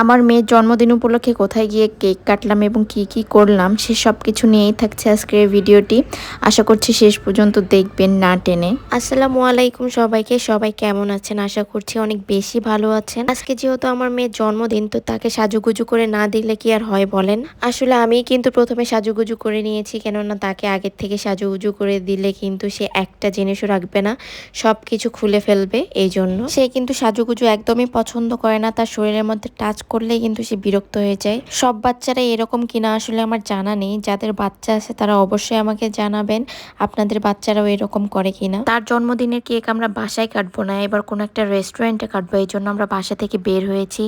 আমার মেয়ের জন্মদিন উপলক্ষে কোথায় গিয়ে কেক কাটলাম এবং কি কি করলাম, সে সব কিছু নিয়েই থাকছে আজকের ভিডিওটি। আশা করছি শেষ পর্যন্ত দেখবেন না টেনে। আসসালামু আলাইকুম সবাইকে, সবাই কেমন আছেন? আশা করছি অনেক বেশি ভালো আছেন। আজকে যেহেতু আমার মেয়ের জন্মদিন, তো তাকে সাজুগুজু করে না দিলে কি আর হয় বলেন? আসলে আমি কিন্তু প্রথমে সাজুগুজু করে নিয়েছি, কেননা তাকে আগের থেকে সাজুগুজু করে দিলে কিন্তু সে একটা জিনিসও রাখবে না সব কিছু খুলে ফেলবে এই জন্য সে কিন্তু সাজুগুজু একদমই পছন্দ করে না, তার শরীরের মধ্যে টাচ করলেই কিন্তু সে বিরক্ত হয়ে যায়। সব বাচ্চারা এরকম কিনা আসলে আমার জানা নেই। যাদের বাচ্চা আছে তারা অবশ্যই আমাকে জানাবেন, আপনাদের বাচ্চারাও এরকম করে কিনা। তার জন্মদিনের কেক আমরা বাসায় কাটবো না, এবার কোনো একটা রেস্টুরেন্টে কাটবো, এই জন্য আমরা বাসা থেকে বের হয়েছি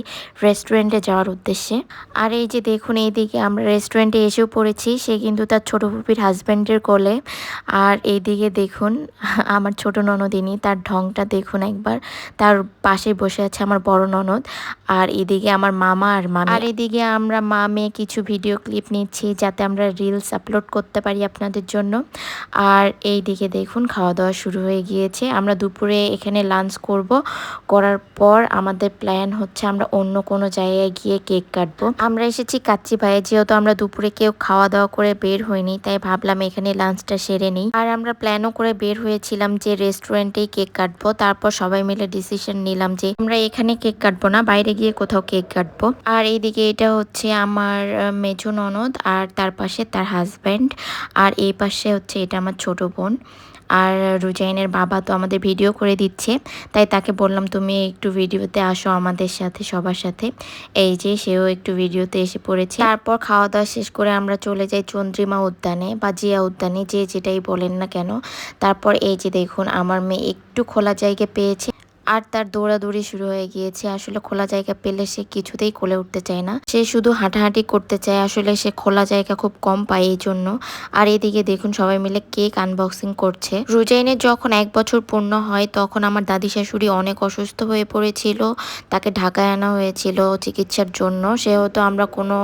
রেস্টুরেন্টে যাওয়ার উদ্দেশ্যে। আর এই যে দেখুন, এইদিকে আমরা রেস্টুরেন্টে এসেও পড়েছি, সে কিন্তু তার ছোট ফুপির হাজব্যান্ডের কোলে। আর এইদিকে দেখুন, আমার ছোট ননদিনী, তার ঢংটা দেখুন একবার, তার পাশে বসে আছে আমার বড় ননদ। আর এদিকে আমার মামা আর মামি। আর এদিকে আমরা মা মেয়ে কিছু ভিডিও ক্লিপ নিচ্ছি যাতে আমরা রিলস আপলোড করতে পারি আপনাদের জন্য। আর এই দিকে দেখুন খাওয়া দাওয়া শুরু হয়ে গিয়েছে। আমরা দুপুরে এখানে লাঞ্চ করব। করার পর আমাদের প্ল্যান হচ্ছে আমরা অন্য কোনো জায়গায় গিয়ে কেক কাটবো। আমরা এসেছি কাচ্চি ভাইয়ে। যেহেতু আমরা দুপুরে কেউ খাওয়া দাওয়া করে বের হইনি, তাই ভাবলাম এখানে লাঞ্চটা সেরে নিই। আর আমরা প্ল্যানও করে বের হয়েছিলাম যে রেস্টুরেন্টেই কেক কাটবো। তারপর সবাই মিলে ডিসিশন নিলাম যে আমরা এখানে কেক কাটবো না, বাইরে গিয়ে কোথাও কেক কাটবো। আর এইদিকে এটা হচ্ছে আমার মেজো ননদ আর তার পাশে তার হাজব্যান্ড আর এই পাশে হচ্ছে এটা আমার ছোট বোন। আর রুজাইনের বাবা তো আমাদের ভিডিও করে দিচ্ছে, তাই তাকে বললাম তুমি একটু ভিডিওতে আসো আমাদের সাথে, সবার সাথে। এই যে সেও একটু ভিডিওতে এসে পড়েছে। তারপর খাওয়া দাওয়া শেষ করে আমরা চলে যাই চন্দ্রিমা উদ্যানে বা জিয়া উদ্যানে, যে যেটাই বলেন না কেন। তারপর এই যে দেখুন, আমার মেয়ে একটু খোলা জায়গা পেয়েছে। আর তার দৌড়াদৌড়ি শুরু হয়ে গিয়েছে। আসলে খোলা জায়গা পেলে সে কিছুতেই কোলে উঠতে চায় না। সে শুধু হাঁটাহাঁটি করতে চায়। আসলে সে খোলা জায়গা খুব কম পায় এই জন্য। আর এদিকে দেখুন সবাই মিলে কেক আনবক্সিং করছে। রুজাইনের যখন এক বছর পূর্ণ হয়, তখন আমার দাদি শাশুড়ি অনেক অসুস্থ হয়ে পড়েছিল। তাকে ঢাকায় আনা হয়েছিল চিকিৎসার জন্য। সেহেতু আমরা কোনো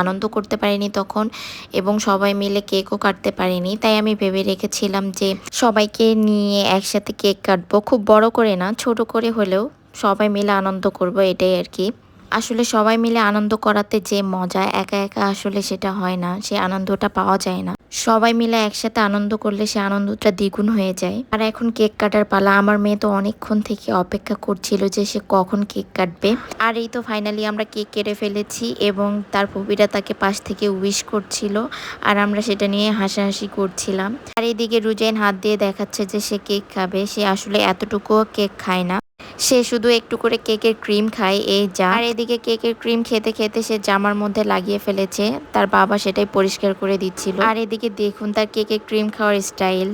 আনন্দ করতে পারিনি তখন এবং সবাই মিলে কেকও কাটতে পারিনি। তাই আমি ভেবে রেখেছিলাম যে সবাইকে নিয়ে একসাথে কেক কাটবো। খুব বড় করে না, ছোট করে হলেও সবাই মিলে আনন্দ করব এটাই আর কি। আসলে সবাই মিলে আনন্দ করাতে যে মজা, একা একা আসলে সেটা হয় না, সে আনন্দটা পাওয়া যায় না। সবাই মিলে একসাথে আনন্দ করলে সে আনন্দটা দ্বিগুণ হয়ে যায়। আর এখন কেক কাটার পালা, আমার মেয়ে তো অনেকক্ষণ থেকে অপেক্ষা করছিল যে সে কখন কেক কাটবে। আর এই তো ফাইনালি আমরা কেক কেটে ফেলেছি এবং তার পুপিরা তাকে পাশ থেকে উইশ করছিল আর আমরা সেটা নিয়ে হাসাহাসি করছিলাম। আর এদিকে রুজাইন হাত দিয়ে দেখাচ্ছে যে সে কেক খাবে, সে আসলে এতটুকুও কেক খায় না। সে শুধু একটু করে কেকের ক্রিম খায় এই যা। আর এদিকে কেকের ক্রিম খেতে খেতে সে জামার মধ্যে লাগিয়ে ফেলেছে। তার বাবা সেটাই পরিষ্কার করে দিচ্ছিল। আর এদিকে দেখুন তার কেকের ক্রিম খাওয়ার স্টাইল।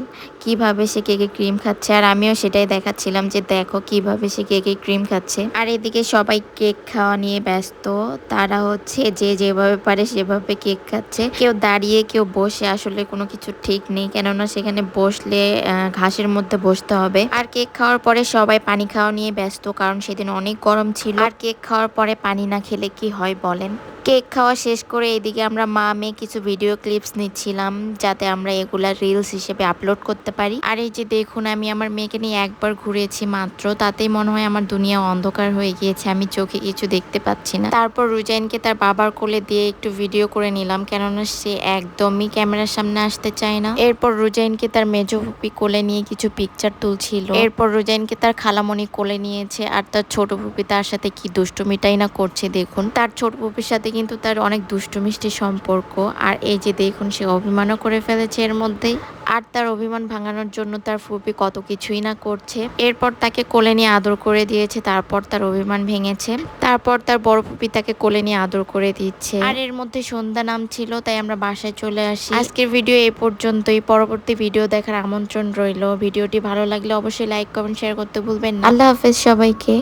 কীভাবে সে কেকের ক্রিম খাচ্ছে। আর আমিও সেটাই দেখাচ্ছিলাম যে দেখো কীভাবে সে কেকের ক্রিম খাচ্ছে। আর এদিকে সবাই কেক খাওয়া নিয়ে ব্যস্ত। তারা হচ্ছে যে যেভাবে পারে সেভাবে কেক খাচ্ছে। কেউ দাঁড়িয়ে, কেউ বসে আসলে কোনো কিছু ঠিক নেই। কেননা সেখানে বসলে ঘাসের মধ্যে বসতে হবে। আর কেক খাওয়ার পরে সবাই পানি খাওয়া নিয়ে ব্যস্ত, কারণ সেদিন অনেক গরম ছিল। আর কেক খাওয়ার পরে পানি না খেলে কি হয় বলেন? কেক খাওয়া শেষ করে এদিকে আমরা মা, মেয়ে কিছু ভিডিও ক্লিপস নিচ্ছিলাম যাতে আমরা এগুলা রিলস হিসেবে আপলোড করতে পারি। আর এই যে দেখুন, আমি আমার মেয়েকে নিয়ে একবার ঘুরেছি মাত্র, তাতেই মনে হয় আমার দুনিয়া অন্ধকার হয়ে গিয়েছে, আমি চোখে কিছু দেখতে পাচ্ছি না। তারপর রুজাইনকে তার বাবার কোলে দিয়ে একটু ভিডিও করে নিলাম, কেননা সে একদমই ক্যামেরার সামনে আসতে চায় না। এরপর রুজাইনকে তার মেজো ফুপি কোলে নিয়ে কিছু পিকচার তুলছিল। এরপর রুজাইনকে তার খালামণি কোলে নিয়েছে, আর তার ছোট ফুপি তার সাথে কি দুষ্টুমিটাই না করছে দেখুন। তার ছোট ফুপির সাথে কিন্তু তার অনেক দুষ্টু মিষ্টি সম্পর্ক। আর এই যে দেখুন, সে অভিমানও করে ফেলেছে এর মধ্যেই। আর তার অভিমান ভাঙানোর জন্য তার ফুপি কত কিছুই না করছে। এরপর তাকে কোলে নিয়ে আদর করে দিয়েছে, তারপর তার অভিমান ভেঙেছে। তারপর তার বড় ফুপি তাকে কোলে নিয়ে আদর করে দিচ্ছে। আর এর মধ্যে সন্ধ্যা নাম ছিল তাই আমরা বাসায় চলে আসি। আজকের ভিডিও এই পর্যন্তই। পরবর্তী ভিডিও দেখার আমন্ত্রণ রইল। ভিডিওটি ভালো লাগলে অবশ্যই লাইক, কমেন্ট, শেয়ার করতে ভুলবেন না। আল্লাহ হাফেজ সবাইকে।